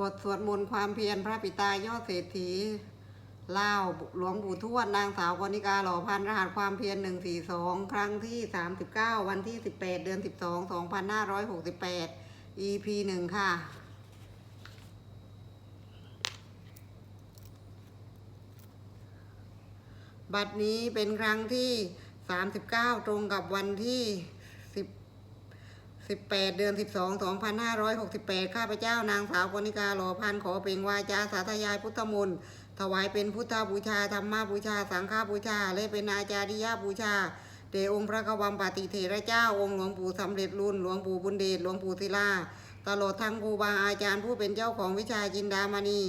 บทสวดมนต์ความเพียรพระปิตายอดเศรษฐีเล่าหลวงปู่ทวดนางสาวกนิกาหล่อพันรหัสความเพียรหนึ่งสี่สองครั้งที่สามสิบเก้าวันที่สิบแปดเดือนสิบสองสองพันห้าร้อยหกสิบแปด EP หนึ่งค่ะ บัดนี้เป็นครั้งที่39ตรงกับวันที่ 18 เดือน 12 2568 ข้าพเจ้านางสาวกนิกาหล่อพันขอเปล่งวาจาสาธยายพุทธมนต์ถวายเป็นพุทธบูชาธรรมบูชา สังฆบูชา และเป็นอาจาริยบูชาเดชองค์พระกวัมปฏิเถระเจ้า องค์หลวงปู่สำเร็จรุ่นหลวงปู่บุญเดชหลวงปู่ศิลา ตลอดทั้งครูบาอาจารย์ผู้เป็นเจ้าของวิชาจินดามณี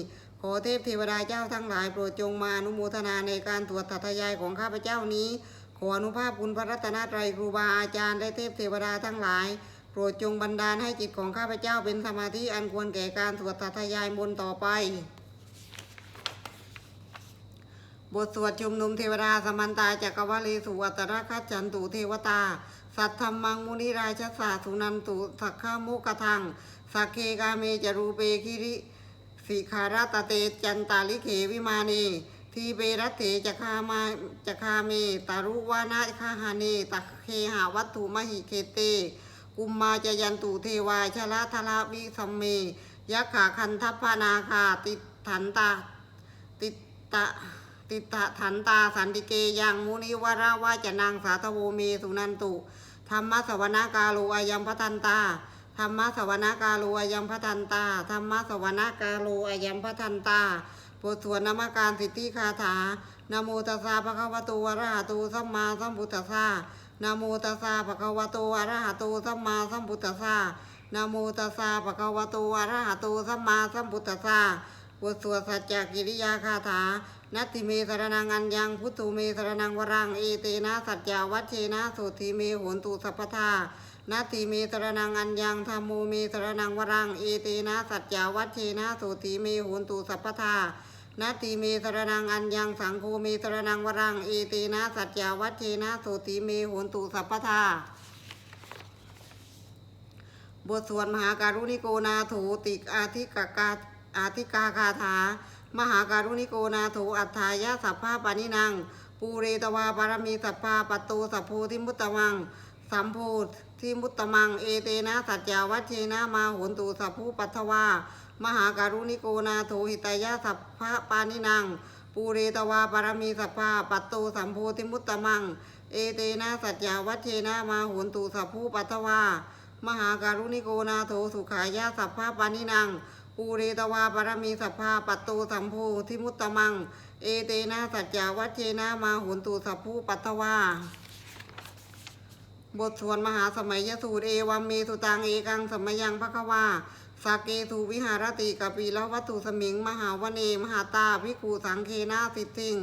ขอเทพเทวดาเจ้าทั้งหลายโปรดจงมาอนุโมทนาในการตรวจตัทยายของข้าพเจ้านี้ ขออนุภาพคุณพระรัตนตรัยครูบาอาจารย์และเทพเทวดาทั้งหลาย โปรดจงบันดาลให้จิตของข้าพเจ้าเป็นสมาธิอันควรแก่การตรวจตัทยายมนต์ต่อไป บทสวดชุมนุมเทวดาสมันตาจักรวาลีสุวัตระคัจจันตุเทวตา สัทธรรมังมุนิราชสาสุนันตุสักขามุกทังสักเคกาเมจรูเปคิริสิขาราตเตจันตาลิเขวิมานีทีเปรัตเถจะคามาจะคาเมตารุวานาคาหาเนตะเคหาวัตถุมหิเคเต กุมมาจยันตุเทวาชละทละวิสัมเมยักขาคันทัพนาคาติถันตาติตะติตะถันตาสันติเกยังมุนิวราวาจนางสาธโวเมสุนันตุธรรมสวนากาโลอายัมพทันตาธรรมสวนากาโลอายัมพทันตาธรรมสวนากาโลอายัมพทันตาบทสวดนามการสิทธิคาถานโมตัสสะภะคะวะโตอะระหะโตสัมมาสัมพุทธัสสะ นะโมตัสสะภะคะวะโตอะระหะโตสัมมาสัมพุทธัสสะนะโมตัสสะภะคะวะโตอะระหะโตสัมมาสัมพุทธัสสะบทสวดสัจจกิริยาคาถา นัตติเมสรนังอัญญัง พุทโธเมสรนังวรัง เอเตนะสัจจาวัชเชนะสุธีเมโหนตุสัพพทานัตติเมสรนังอัญญังธรรมโมเมสรนังวรัง เอเตนะสัจจาวัชเชนะสุธีเมโหนตุสัพพทา นัตติเมสรนังอัญญังสังโฆเมสรนังวรังเอเตนะสัจจาวัชเชนะสุธีเมโหนตุสัพพทาบทสวดมหาการุณิโกนาโถติกอาทิกกาอาทิกาคาถา มหาการุณิโกนาโถอัฏฐายะสัพพาปานินัง ปูเรตวาปารมีสัพพาปตโตสัพโพธิมุตตมัง สัมโพธิมุตตมังเอเตนะสัจจาวัชเชนะมาโหนตุสัพพุปัทวามหาการุณิโกนาโถหิตายะสัพพะปานินังปูเรตวาปารมีสัพพาปัตโตสัมโพธิมุตตมัง เอเตนะสัจจาวัชเชนะมาโหนตุสัพพุปัทวามหาการุณิโกนาโถสุขายะสัพพะปานินังปูเรตวาปารมีสัพพาปัตโตสัมโพธิมุตตมัง เอเตนะสัจจาวัชเชนะมาหุนตุสัพพุปัตถวา บทสวดมหาสมัยยสูตรเอวัมเมสุตังเอกังสมัยยังพระควาสาเกทูวิหารติกปีละวัตถุสมิง มหาวเนมหาตาภิกขุสังเคนาสิทิง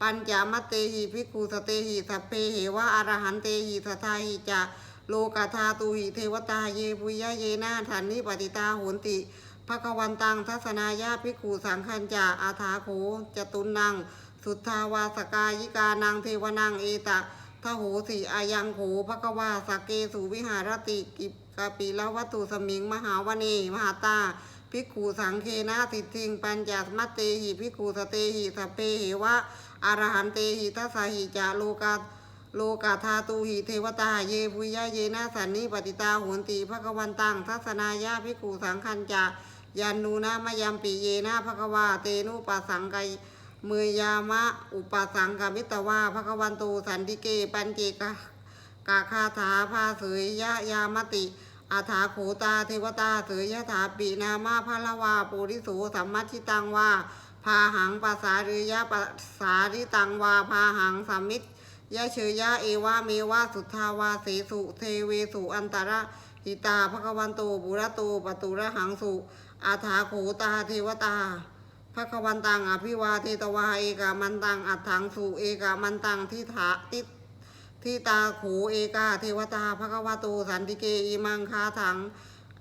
ปัญจามเตหิภิกขุสเตหิสัพเพเหวะอรหันเตหิสทาหิจะโลกาธาตุหิเทวตาเยปุยยะเยนาทันนิปติตาโหนติภควันตังทัศนายาภิกขุสังคัญจาอาถาโขจตุนัง สุทธาวาสกายิกานังเทวนังเอตะ ทโหสีอายังโขภควาสกเกสุวิหารติกิกาปีละวัตถุสมิง มหาวเนมหาตาภิกขุสังเคนะติทิง ปัญจมัตเตหิภิกขุสเตหิสเพหิวะอรหันเตหิทัสสหิจาโลกาโลกาธาตุหิเทวตาเยปุยะเยนะสันนิปติตาโหนติภควันตังทัศนายาภิกขุสังคัญจายันนูนามยัมปิเยนะภควาเตนุปัสสังกาย มยยามะ อุปสังกามิตวาภควันตูสันติเก ปัญเจกะกาคาถาภาเสยยะยามติอาถาโขตาเทวตาเสยยะถาปีนามาพะละวาปุริสูสัมมัชิตังวาพาหังภาษาริยะภาษาริตังวาพาหังสัมมิตยะเชยยะเอวาเมวาสุทธาวาเสสุเทเวสุอันตระหิตาภควันโตบุระโตปตุระหังสุอาถาโขตาเทวตา พระควันตังอภิวาเทตวาเอกามันตังอัฏฐังสุเอกามันตังทิถาติทิตาโขเอกาเทวตาภควาโตสันติเกอิมังคาถัง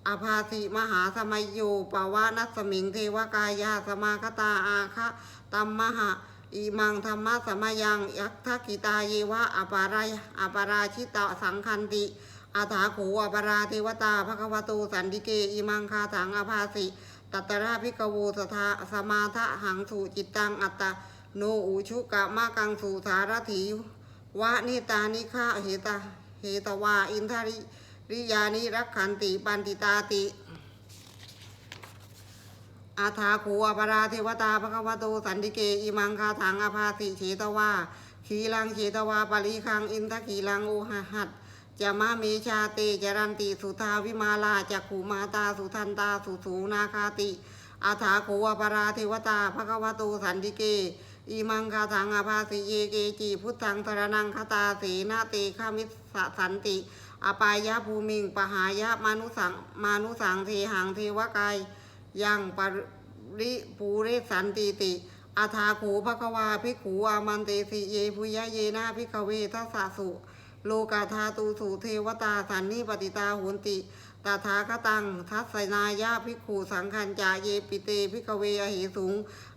อภาสิมหาสมัยโยปวานัสมิงเทวกายาสมาคตาอาคะตัมมหะอิมังธรรมะสมยังยักทกิตาเยวะอปารายอปาราชิตะสังคันติอาถาโขอปาราเทวตาภควาโตสันติเกอิมังคาถังอภาสิ ตัตระพิกโวสทาสมาทะหังสุจิตตังอัตตาโนอุชุกะมากังสุสารถีวะนิตานิฆาเหตาเหตวาอินทริริยานิรักขันติปันติตาติอาถาคูอปราเทวตาภควโตสันติเกอิมังคาถังอภาสิเฉตวาขีลังเฉตวาปริคังอินทขีลังโอหหัด จะมาเมชาเตจรันติสุทาวิมาลาจักขูมาตาสุทันตาสุสูนาคาติอาถาคูอปราเทวตาภควโตสันติเกอิมังคาถังอาภาสิเยเกจิพุทธังตรนังคตาเสนาเตฆามิสสันติอปายะภูมิงปหายะมานุสังมานุสังเทหังเทวกายยังปริปูเรสันติติอาทาโขภควาภิกขูอามันเตสิเยพุยะเยนาภิกขเวทัสสุ โลกาธาตูสุเทวตาสันนิปติตาหุนติตถาคตัง ทัสสนายาภิกขูสังคัญจาเยปิเตภิกเวอหิสุง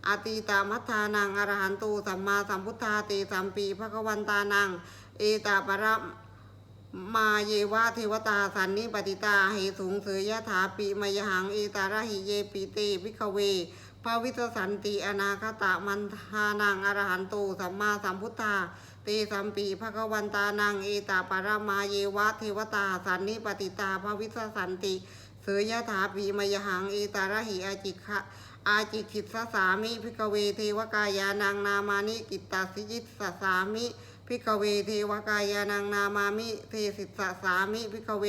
อตีตามัทธานังอรหันตุสัมมาสัมพุทธาเตสัมปีภควันตานัง เอตาปรมมาเยวะเทวตาสันนิปติตาเหสุงเสยยะถาปิมยหังเอตาระหิเยปิเตวิกเวภาวิตสันติอนาคตะมันทานังอรหันตุสัมมาสัมพุทธา เตสัมปีภควันตานังเอตาปรมาเยวะเทวตาสันนิปติตาภาวิตสันติเสยยะถาปีมยหังเอตาระหิอาจิกะอาจิกิตสสามิพิกเวเทวกายานังนามานิกิตตาสิจิตสสามิพิกเวเทวกายานังนามามิเทสิตสสามิพิกเว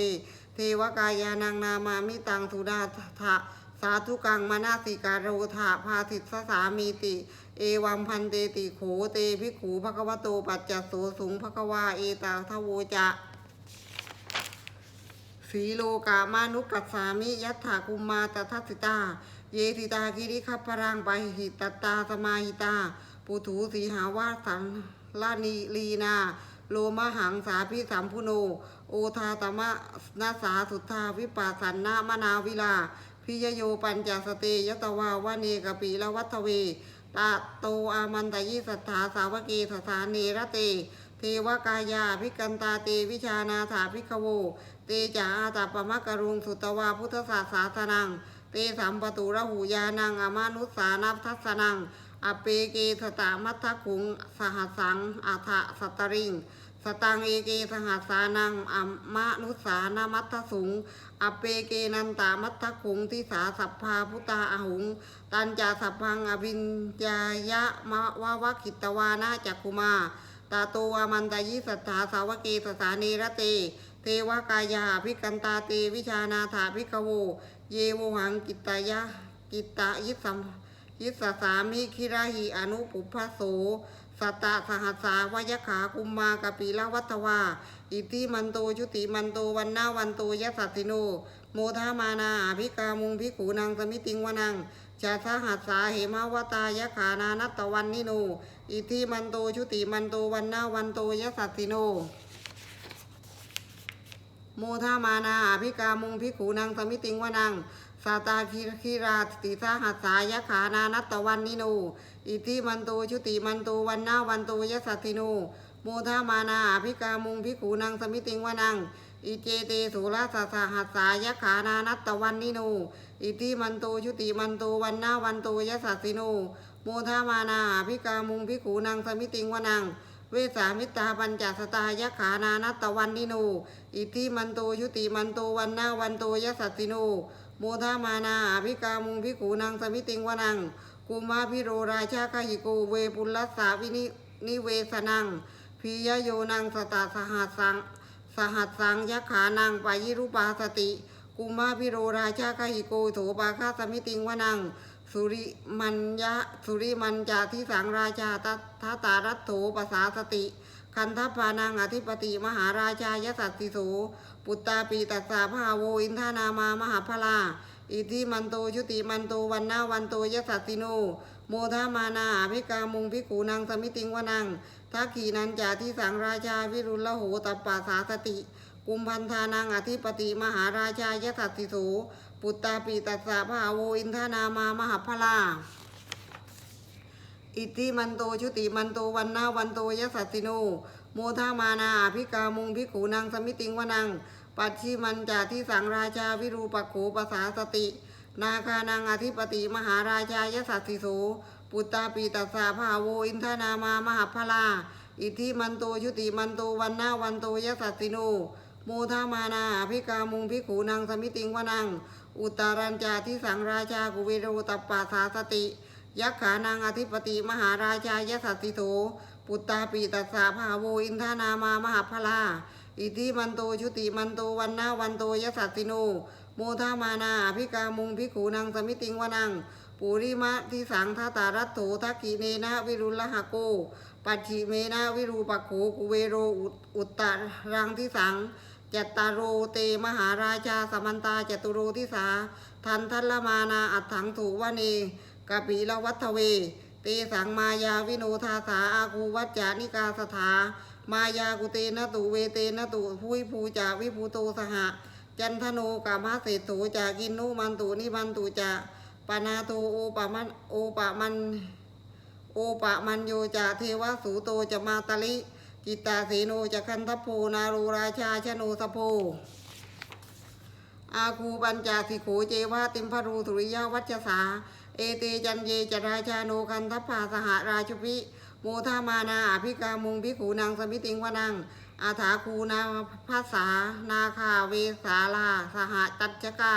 เทวกายานังนามามิตังสุดาทะสาธุกังมนาสิการโรธาพาสิตสสามีติ เอวัมพันเตติโขเตภิกขูภควโตปัจจโสสุงภควาเอตาทโวจะสีโลกามานุกัสสามิยัตถาคุมมาตทัสสิตา เยติตาคิริคัพรังไปหิตตาสมาหิตา ปุถูสีหาวาสันลานีลีนา โลมหังสาพิสัมพุโน โอทาตมะนาสาสุทธาวิปัสสันนามนาวิลา พิยโยปัญจสเตยตวาวาเนกปีละวัตเว ตะตูอามันตยิสัทธาสาวกีสถาเนรติเทวกายาพิกันตาตีวิชานาถาพิกโวเตจาอาตาปมะกรุงสุตวาพุทธศาสาสนังเตสัมปตุระหูยานังอมานุสานับทัสนังอเปเกสตามัทธคุงสหัสสังอาทะสตริง สตังเอเกสหัสานังอัมมานุสานามัทธสุงอเปเกนันตามัทธคุงทิสาสัพพาพุตาอาหุง ตันจาสัพพังอภิญญายะมะวะวะคิตวานาจักคุมาตาตอามันตยิสัทธาสาวเกสสานีระเต เทวกายาภิกันตาเตวิชานาถาภิกขโว เยโวหังกิตายะกิตตายิสัมยิสสามิคิราหิอนุปุพพโส สัตตะสหัสสาวยขาคุมมากปีละวัตวาอิติมันโตชุติมันโตวันนาวันโตยะสัตติโน โมทามานาอภิกามุงภิกขูนางสมิติงวนังชาสหัสสาเหมาวตายะขานานัตตวันนิโน อิทิมันโตชุติมันโตวันนาวันโตยะสัตติโน โมทามานาอภิกามุงภิกขูนางสมิติงวนัง สาตาคิคิราติสาหัสสายะขานานัตตวันนิโน อิทิมันโตชุติมันโตวันนาวันโตยะสัตติโนโมทามานาอภิกามุงภิขูนางสมิติงวนัง อิเจเตสุรสสหัสสายะขานานัตตวันนิโน อิทิมันโตชุติมันโตวันนาวันโตยะสัตติโน โมทามานาอภิกามุงภิขูนางสมิติงวนัง เวสามิตาปัญจสตายะขานานัตตวันนิโน อิทิมันโตชุติมันโตวันนาวันโตยสัตติโน โมทามานาอภิกามุงภิขูนางสมิติงวนังกุมาพิโรราชาคหิโกเวปุลสสาวินินิเวสนังพิยโยนังสตาสหัสสังสหัสสังยะขานังปายิรุปาสติ กุมาพิโรราชาคหิโกโถปาคาสมิติงวนัง สุริมัญญะสุริมัญจาทิสังราชาตทัตตารัตโถปสาสติ คันทัพานังอธิปติมหาราชายสัตติโสปุตตาปีตัสสาภาโวอินทานามามหาพลาอิทิมันโตชุติมันโตวันนาวันโตยสัตติโน โมทามานาอภิกามุงภิกขูนางสมิติงวนังทักขีนันจาทิสังราชาวิรุลโหตปปาสาสติ กุมพันธานังอธิปติมหาราชายสัตติโสปุตตาปีตัสสะภาโวอินทานามามหาพลาอิติมันโตชุติมันโตวันนาวันโตยสัตติโนโมทามานาภิกามุงภิกขูนางสมิติงวนัง ปัจฉิมันจาทิสังราชาวิรูปโขปสาสติ นาคานังอธิปติมหาราชายสัตสิโสปุตตาปีตัสสาภาโวอินทนามามหาพลาอิทิมันโตยุติมันโตวันนาวันโตยสัตสิโน มทามานาอภิกามุงพิขูนางสมิติงวนัง อุตารัญจาทิสังราชากุเวโรตปาสาสติ ยักขานางอธิปติมหาราชายสัตสิโสปุตตาปีตัสสาภาโวอินทนามามหาพลาอิทธิมันโตชุติมันโตวันนาวันโตยสัตติโนโมทามานาอภิกามุงพิขูนางสมิติงวนังปุริมะทิสังทตารัตโถทักกิเนนะวิรุลหะโก ปัจฉิเมนะวิรูปักโขกุเวโรอุตตะรังทิสัง จัตตารโรเตมหาราชาสมันตาจตุโรทิสา ทันทัลมานาอัตถังถูวเนกะปีละวัฒเว เตสังมายาวิโนทาสาอาคูวัจจานิกาสถามายากุเตนะตุเวเตนะตุพุยภูจาวิภูโตสหะ จันทโนกามหเศรษโถจากินนุมันตุนิมันตุจะปนาโตโอปะมันโอปะมัน โอปะมันโยจะเทวสูโตจะมาตลิ จิตตาเสโนจะคันทโพนารูราชาชโนสโพอาคูปัญจสิโขเจวะติมพรูสุริยวัชสา เอเตจันเยจราชาโนคันทพาสหราชุพิโมทามานาอภิกามุงพิขูนางสมิติงวนังอาถาคูนาภาษา นาคาเวสาลา สหตัจกา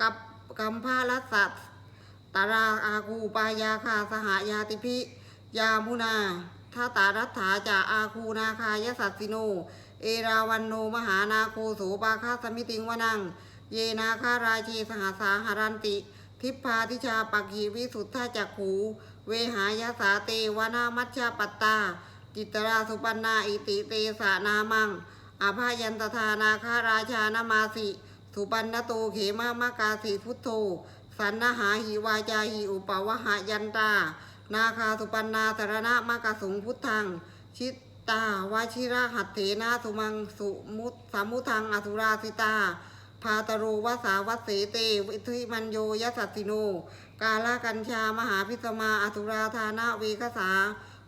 กับกัมพาลัสตาราอาคูปายาคาสหยาติพิ ยามุนา ทาตารัฐาจาอาคูนาคายสัสสิโน เอราวันโนมหานาโคโสปาคาสมิติงวนัง เยนาคาราชีสหสาหารันติ ทิพพาทิชาปักขีวิสุทธาจักขูเวหายาสาเตวนามัชชาปัตตา จิตราสุปันนาอิติเตสานามังอาภายันตทานาคาราชานามาสิ สุปันนโตเขมามากาสิพุทโธ สันนหาหิวาจาหิอุปวหายันตา นาคาสุปันนาสารณะมากสุงพุทธัง ชิตตาวาชิระหัตเถนาสุมังสุมุตสามุทังอสุราสิตา พาตโรวสาวัสเสเตวิทุมันโยยสัสสิโน กาลกัญชามหาพิสมาอสุราธานาเวคสา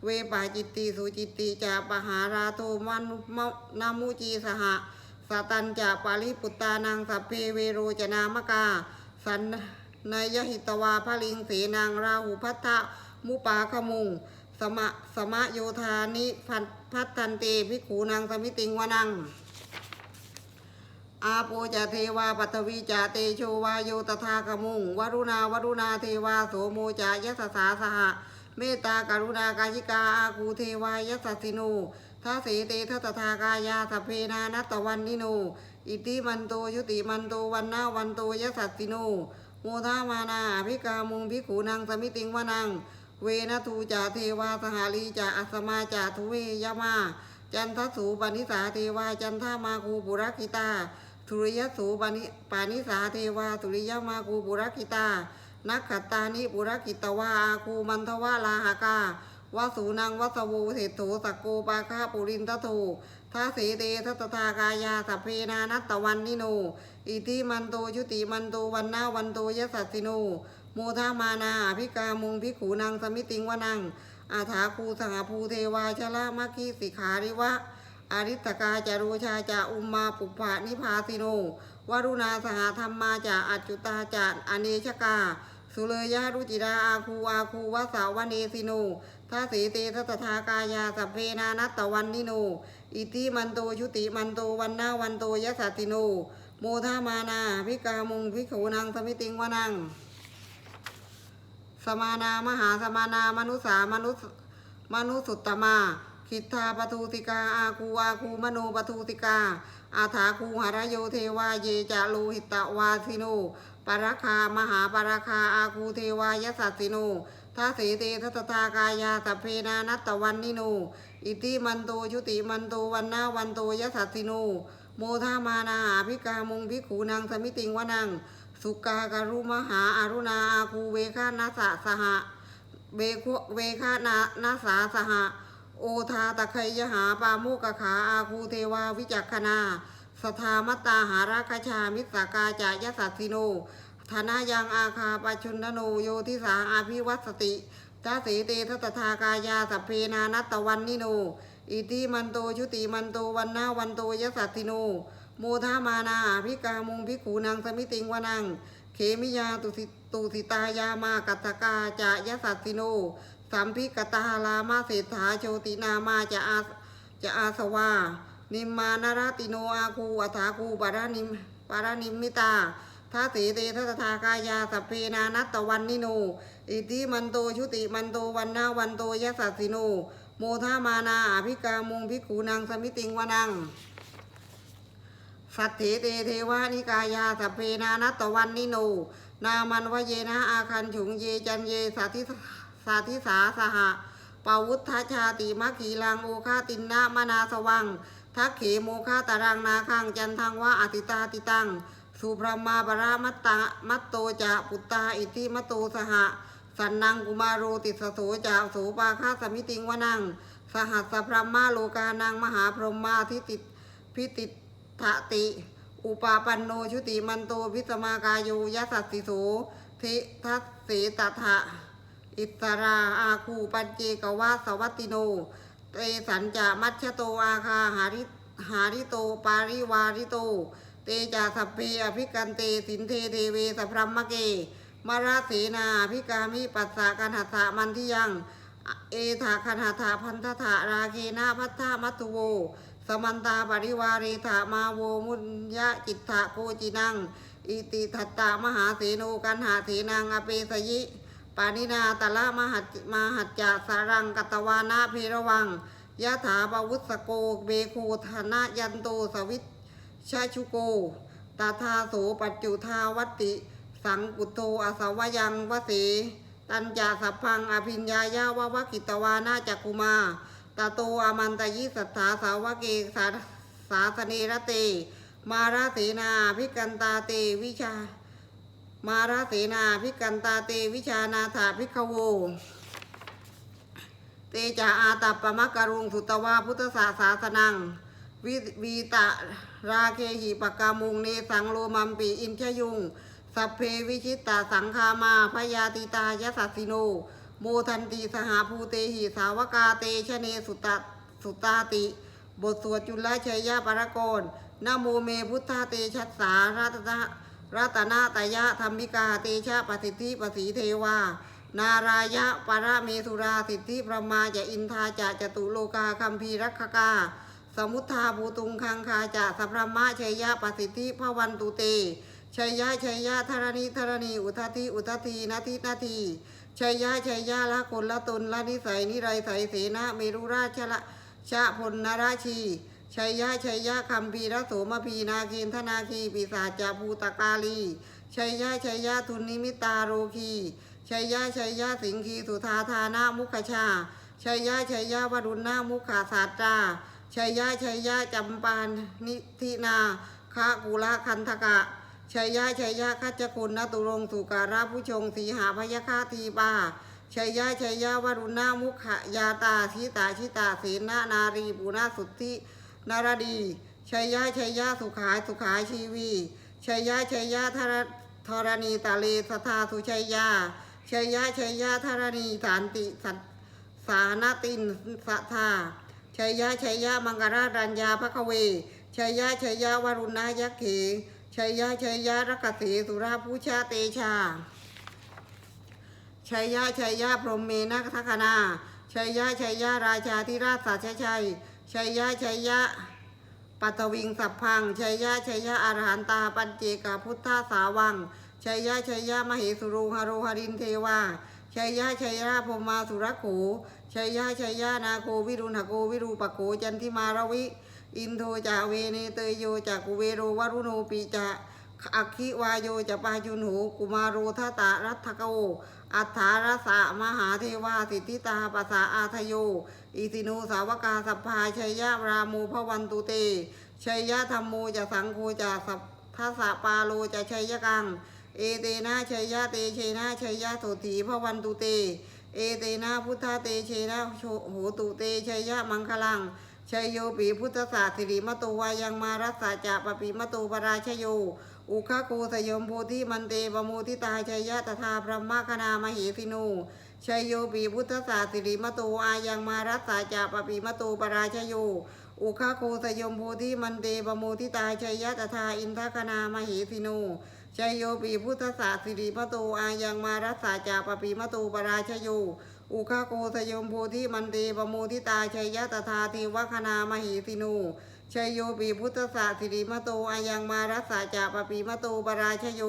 เวปาจิตติสุจิตติจะปหาราโทมันมะนามุจีสหสตันจะปาริปุตตานังสัพเพเวโรจนามกา สันนยหิตวาพลิงเสนางราหูพัทธะ มุปาขมุงสมะสมะโยธานิพันพัทันเตภิกขูนางสมิติงวนัง อาโปจะเทวาปัทวีจะเตโชวาโยตถาคมุงวรุณาวรุณาเทวาโสโมจะยสสาสหะเมตตากรุณากายิกาอาคูเทวายสสสิโนทัสเตทัตถากายาสเพนานัตตวันนิโน อิติมันโตยุติมันโตวันนาวันโตยสสสิโน โมทามานาภิกามุงพิขูนางสมิติงวนัง เวนทูจาเทวาสหาลีจาอัสมาจาทุเวยามา จันทสูปนิสาเทวาจันทามาคูปุรกิตาสุริยสูปนิปานิสาเทวาสุริยมาคูปุรกิตานักขัตตานิปุรกิตวาอาคูมันทวาลาหากาวาสูนังวัสโวเศรษโถสกโกปาคาปุรินทโททัสเสเตทัตถากายาสัพเพนานัตตวันนิโน อิทิมันโตยุติมันโตวันนาวันโตยสัสสิโน โมทามานาอภิกามุงพิขูนางสมิติงวนังอาถาคูสังภูเทวาชละมัคคีสิขาริวะอาริตกาจารุชาจาอุมมาปุปภานิพาสิโนวรุณาสหธรรมาจาอัจจุตาจาอเนชกา สุเลยารุจิราอาคูอาคูวสาวเนสิโนทาสีเตทัตถากายาสัพเพนานัตตวันนิโน อิติมันโตชุติมันโตวันนาวันโตยะสัตติโน โมทามานาพิกามุงพิขูนางสมิติงวนัง สมานามหาสมานามนุสามนุสมนุสุตตมาคิทธาปทูติกาอาคูอาคูมโนปทูติกา อาถาคูหรโยเทวาเยจาโลหิตวาสิโนปราคามหาปราคาอาคูเทวายสัสสิโนทัสเสเตทัตตากายาสัพเพนานัตตวันนิโน อิติมันโตยุติมันโตวันนาวันโตยสัสสิโน โมทามานาอภิกามุงพิขูนางสมิติงวนัง สุกาการุมหาอารุณาอาคูเวคานาสะสหะเวคเวคานานาสาสหะ โอทาตะไคยหาปาโมกขาอาคูเทวาวิจักขณาสทามตตาหาราคชามิสากาจายสัสสิโนธนายังอาคาปชุนโนโยทิสาอาภิวัสติตาสีเตทัตถากายาสัพเพนานัตตวันนิโน อิติมันโตชุติมันโตวันนาวันโตยสัสสิโน โมทามานาอภิกามุงพิขูนางสมิติงวนังเคมิยาตุสิตุสิตายามากัตกาจายสัสสิโนสัมพิกตาลามาเศรษฐาโชตินามาจะอาจะอาสวา นิมมานารติโนอาคูอัฏฐาคูปารานิมปารานิมมิตาทัสสีเตทัสทากายาสัพเพนานัตตวันนิโน อิติมันโตชุติมันโตวันนาวันโตยสัสสิโน โมทามานาอภิกามุงภิกขูนางสมิติงวนัง สัตเถเตเทวานิกายาสัพเพนานัตวันนิโน นามันวเยนะอาคันฉุงเยจันเยสาธิสาธิสาสหะปาวุฒชาติมัคคีลังโอคาตินนามนาสวัง ทักเขโมคาตารังนาคังจันทังวะอติตาติตัง สุพรมาปรามัตตะมัตโตจะปุตตาอิทิมัตโตสหะ สันนังกุมาโรติสโสจะโสปาคาสมิติงวนัง สหัสสพรมาโลกานังมหาพรหมาทิติพิติ ทะติ อุปาปันโนชุติมันโตพิสมากายโยยสัสสิโสทิทัสเสตถะอิสราอาคูปัญเจกวาสวัตติโน เตสัญจะมัชโตอาคาหาริหาริโตปาริวาริโต เตจาสัพเพอภิกันเตสินเทเทเวสพรัมมะเก มาราเสนาอภิกามิปัสสะกันหัสะมันทิยัง เอถาคันหาถาพันธถาราเคนาพัทธามัตุโว มันตาปริวาเรถามาโวมุญยะจิตถะโกจินัง อิติทัตตามหาเสโนกันหาเสนังอเปสยิปานินาตละมหัจมหัจจสารังกัตวานาเพรวังยะถาบาวุสโกเบโคธนะยันโตสวิชชาชุโกตาทาโสปัจจุทาวัติ สังกุโตอาสวยังวเสตัญจาสัพพังอภิญญายาววะกิตวานาจักุมา ตาโตอมันตยิสัทธาสาวเกสาสาสเนรเตมาราเสนาพิกันตาเตวิชา มาราเสนาพิกันตาเตวิชานาถาพิกโวเตจาอาตัปปมะกรุงสุตวาพุทธศาสาสนังวิวีตะราเคหิปกามุงเนสังโลมัมปีอินชยุง สัพเพวิชิตตาสังคามาพยาติตายสัสสิโน โมทันติสหาภูเตหิสาวกาเตชะเนสุตตสุตตาติ บทสวดจุลชัยยะปรกรนโมเมพุทธาเตชัสสารัตนะรัตนาตยะธรรมิกาเตชะปสิทธิปสีเทวานารายะปรเมธุราสิทธิพระมาจะอินทาจะจตุโลกาคัมภีรักขกา สมุทธาภูตุงคังคาจะสัพพมะชัยยะปสิทธิพระวันตุเตชัยยะชัยยะธรณีธรณีอุทธิอุทธินาทินาที ชัยยะชัยยะละคนละตนละนิสัยนิไรใสเสนาเมรุราชละชะพลนราชีชัยยะชัยยะคัมภีรโสมพีนาคีนธนาคีปิศาจาภูตกาลีชัยยะชัยยะทุนนิมิตาโรคีชัยยะชัยยะสิงคีสุธาธานามุขชาชัยยะชัยยะวรุณนามุขาสาตราชัยยะชัยยะจำปานนิธินาคากุละคันธกะ ชัยยะชัยยะคัจจคุณนตุรงสุการะผู้ชงสีหาพยาคาทีปาชัยยะชัยยะวรุณามุขยาตาชิตาชิตาเสนานารีปุนาสุทธินารดีชัยยะชัยยะสุขายสุขายชีวีชัยยะชัยยะธรธรณีตาเลสทาสุชัยยะชัยยะชัยยะธรณีสันติสัสานตินสัทธาชัยยะชัยยะมังกรารัญญาภคเวชัยยะชัยยะวรุณายักเข ชัยยะชัยยะรักษีสุราภูชาเตชาชัยยะชัยยะพรหมเมนะทัคนาชัยยะชัยยะราชาธิราชสัชชัยชัยยะชัยยะปัตวิงสัพพังชัยยะชัยยะอรหันตาปัญเจกาพุทธาสาวังชัยยะชัยยะมเหสุรุหารุหรินเทวาชัยยะชัยยะพรหมาสุรโขชัยยะชัยยะนาโควิรุณหโกวิรูปโกจันทิมารวิ อินโทจาเวเนเตยโยจากุเวโรวรุโนปีจะอัคคิวายโยจะปาจุนหูกุมารโรทตารัตโกอัฏฐารสะมหาเทวาสิทธิตาปสาอาทโย อิสินูสาวกาสัพพาชัยยะรามูพวันตุเตชัยยะธรรมโมจะสังโฆจะสัพทัสะปาโลจะชัยยะกัง เอเตนะชัยยะเตเชนะชัยยะโสถีพวันตุเต เอเตนะพุทธเตเชนะโชโหตุเตชัยยะมังคลัง ชยโยปีพุทธศาสสิริมโตวายังมารัสสะจะปปีมโตปราชโยอุคโกสยมโพธิมันเตปโมทิตาชัยยะตถาพระมคณามเหสินูชัยโยปีพุทธศาสสิริมโตอายังมารัสสะจะปปีมโตปราชโยอุคโกสยมโพธิมันเตปโมทิตาชัยยะตถาอินทคณามเหสินูชัยโยปีพุทธศาสิริมะโตอายังมารัสสาจาปปีมะโตปราชโย อุคาโกสยมโพธิมันเตปโมทิตาชัยยะตถาเทวคณามหิสินูชัยโยปีพุทธศาสิริมะโตอายังมารัสสาจาปปีมโตปราชโย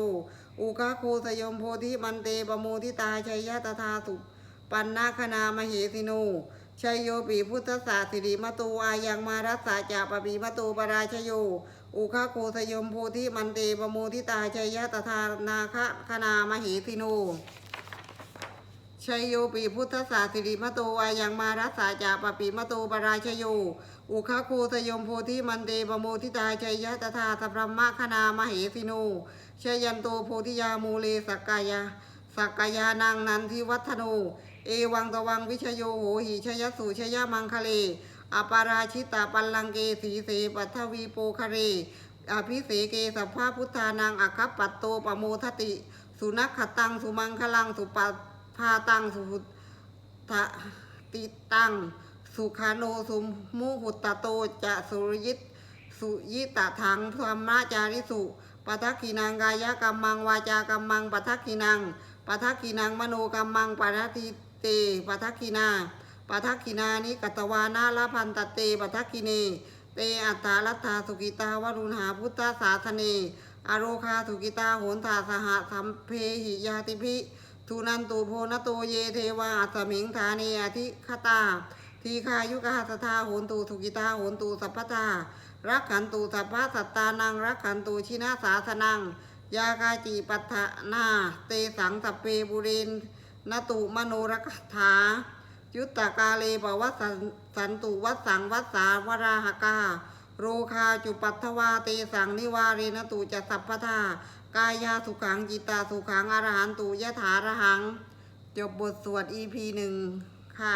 อุคาโกสยมโพธิมันเตปโมทิตาชัยยะตถาสุปันนาคณามหิสินูชัยโยปีพุทธศาสิริมะโตอายังมารัสสาจาปปีมโตปราชโย อุคาโคสยมโพธิมันเตปโมทิตาชัยยะตถานาคะคณามหิสิโน ชัยโยปีพุทธศาสิริมะโตอายังมารัสสาจาปปีมะโตปราชโย อุคาโคสยมโพธิมันเตปโมทิตาชัยยะตถาสัพพมะคณามหสิโนชยันโตโพธิยามูเลสักกายาสักกายานังนันทิวัฒโน เอวังตวังวิชโยโหหิชยสุชยมังคะเล อปาราชิตาปัลลังเกสีเสปัทวีโปคะเร อภิเสเกสัพพะพุทธานังอัคคปัตโตปโมทติ สุนัขขตังสุมังคลังสุปั พาตังสุทะติตัง สุขาโนสุมุหุตตโตจะสุรยิตสุยิตถังธรรมจาริสุปทักขินังกายกรรมังวาจากรรมังปทักขินังปทักขินังมโนกรรมังปทัติเตปทักขินาปทักขินานิกัตวานาลพันตเตปทักขิเน เตอัตตาลัตถาสุกิตาวรุณหาพุทธศาสเนอโรคาสุกิตาโหนทาสหสัมเพหิยาติพิ ทุนันตุโพนโตเยเทวาอัสมิงธาเนอธิคตา ทีคายุกหัสทาโหนตูสุกิตาโหนตูสัพพทารักขันตูสัพพสัตตานังรักขันตูชินาสาสนัง ยากาจีปัฏฐานา เตสังสัพเปบุเรนนตุมโนรคถา ยุตตกาเลปวัสสันตุวัสสังวัสสาวราหกาโรคาจุปัตวาเตสังนิวาเรนตุจะสัพพทา กายาสุขังจิตตาสุขังอรหันตุยะถาระหัง จบบทสวด EP หนึ่งค่ะ